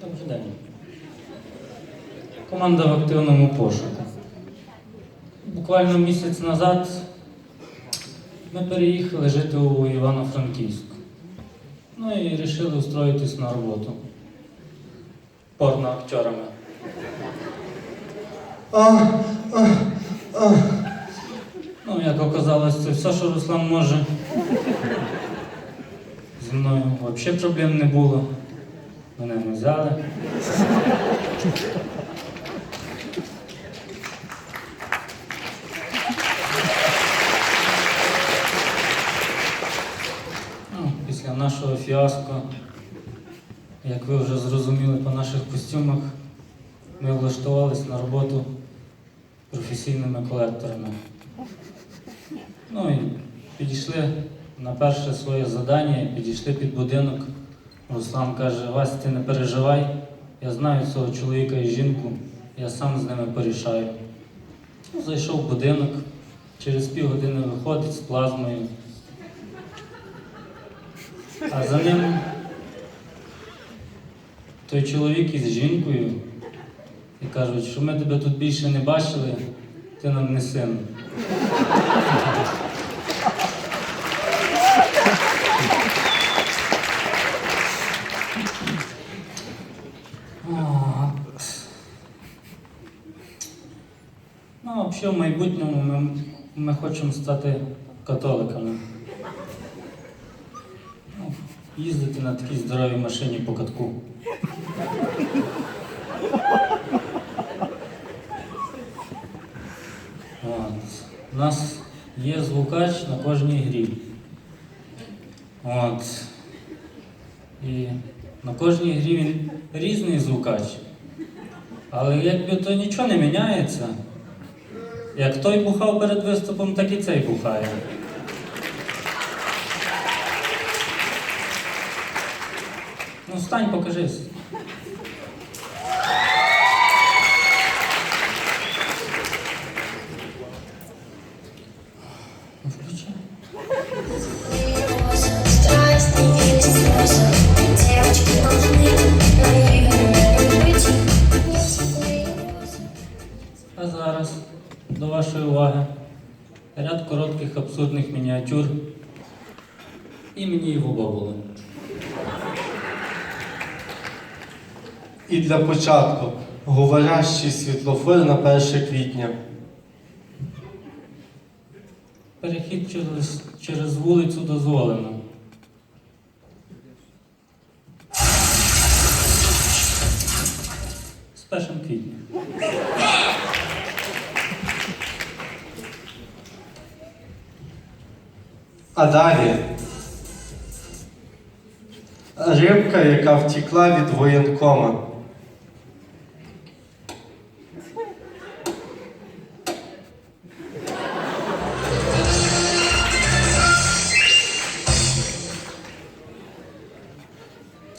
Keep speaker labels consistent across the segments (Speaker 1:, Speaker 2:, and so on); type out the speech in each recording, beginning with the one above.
Speaker 1: Добрий день. Команда в активному пошуку. Буквально місяць назад ми переїхали жити у Івано-Франківськ. Ну і вирішили устроїтись на роботу. Порноактерами. Ну, як оказалось, це все, що Руслан може. Зі мною взагалі проблем не було. Мене не взяли. Ну, після нашого фіаско, як ви вже зрозуміли по наших костюмах, ми влаштувалися на роботу професійними колекторами. Ну і підійшли на перше своє завдання, підійшли під будинок. Руслан каже, Вась, ти не переживай, я знаю цього чоловіка і жінку, я сам з ними порішаю. Ну, Зайшов в будинок, через півгодини виходить з плазмою. А за ним той чоловік із жінкою і кажуть, що ми тебе тут більше не бачили, ти нам не син. Ну, взагалі, в майбутньому ми, ми хочемо стати католиками. Ну, їздити на такій здоровій машині по катку. От. У нас є звукач на кожній грі. От. І на кожній грі він різний звукач. Але якби то нічого не міняється. Як той бухав перед виступом, так і цей бухає. Ну, встань, покажись. Вашої уваги ряд коротких абсурдних мініатюр імені Іво Бобули.
Speaker 2: І для початку говорящий світлофор на 1 квітня.
Speaker 1: Перехід через, через вулицю дозволено. З першим квітня.
Speaker 2: А далі рибка, яка втекла від воєнкома.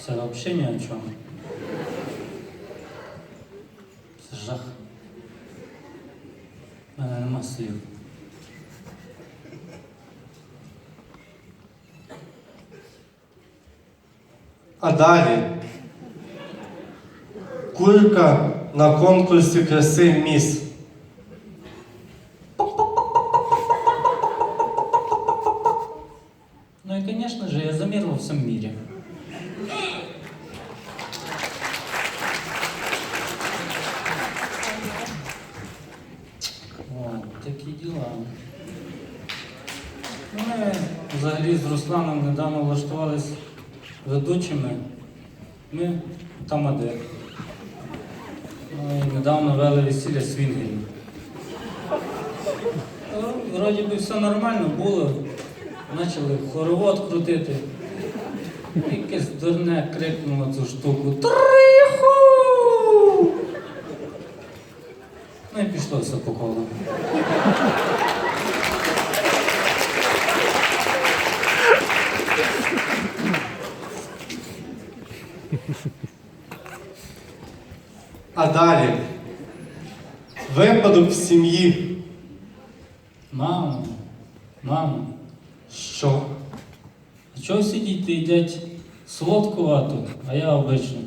Speaker 1: Це взагалі ні о чому. Це жах. У мене нема слів.
Speaker 2: А далі курка на конкурсі краси міс.
Speaker 1: Ну и, конечно же, я замер во всем мире. От, такі діла. Ну, Ми взагалі з Русланом недавно влаштувались ведучими. Ми тамаде. Ну, і недавно вели весілля свінгерів. Ну, Вроді би все нормально було. Почали хоровод крутити. Якесь дурне крикнуло цю штуку. Триху! Ну і пішло все по колу.
Speaker 2: А далі Випадок в сім'ї.
Speaker 1: Мамо, мамо,
Speaker 2: Що?
Speaker 1: а чого всі діти їдять солодку вату, а я обичну?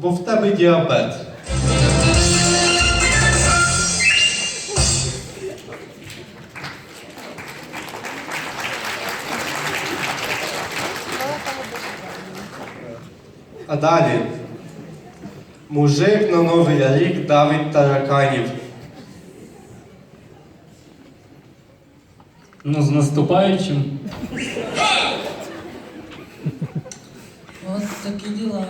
Speaker 2: Бо в тебе діабет. А далі. Мужик на новий рік давить тараканів.
Speaker 1: Ну, з наступаючим. От такі діла.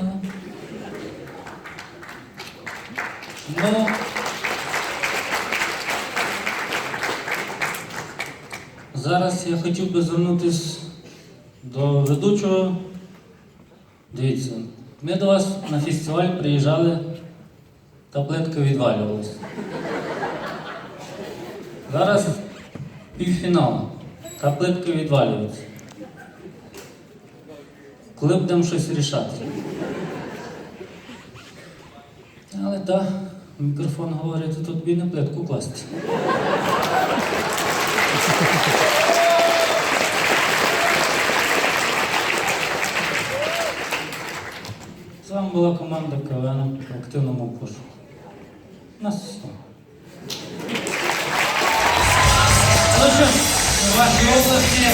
Speaker 1: Ну. Зараз я хотів би звернутися до ведучого. Дивіться, ми до вас на фестиваль приїжджали, таблетка відвалювалась. Зараз півфінал. Таблетка відвалюється. Коли будемо щось рішати. Але так, мікрофон говорить, тут бій на плитку класти. Вами була команда КВН в активному пошуку. Нас все. Ну що, в вашій області